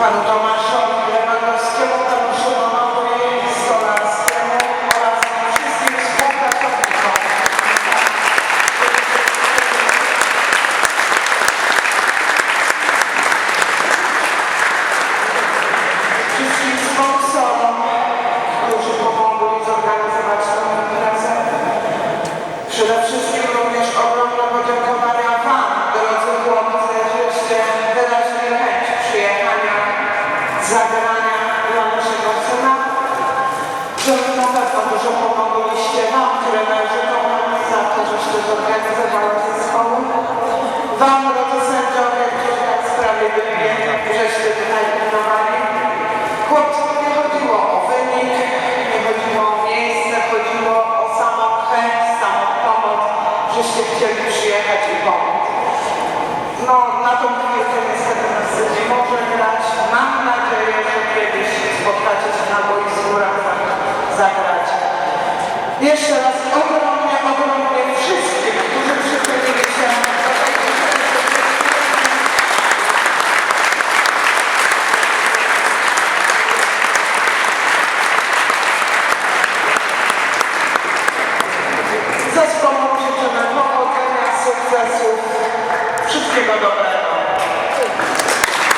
panu Tomaszowi Lewandowskiemu, Tomaszu Mamakowi Stolarskiemu oraz wszystkim współpracownikom. Wszystkim sponsorom, którzy pomogli zorganizować tę. Przede wszystkim zagrania dla naszego syna, że na pewno dużo pomogliście nam, trenerzom, za to, żeście zorganizowali ten zespół. Wam, drodzy sędziowie, którzy tak sprawiedliwie żeście tutaj pilnowali. Chłopcom nie chodziło o wynik, nie chodziło o miejsce, chodziło o samą chęć, samą pomoc, żeście chcieli przyjechać i pomóc. Jeszcze raz ogromnie, ogromnie wszystkich, którzy przyczynili się do tej Zespołom życzymy powodzenia, sukcesów, wszystkiego dobrego.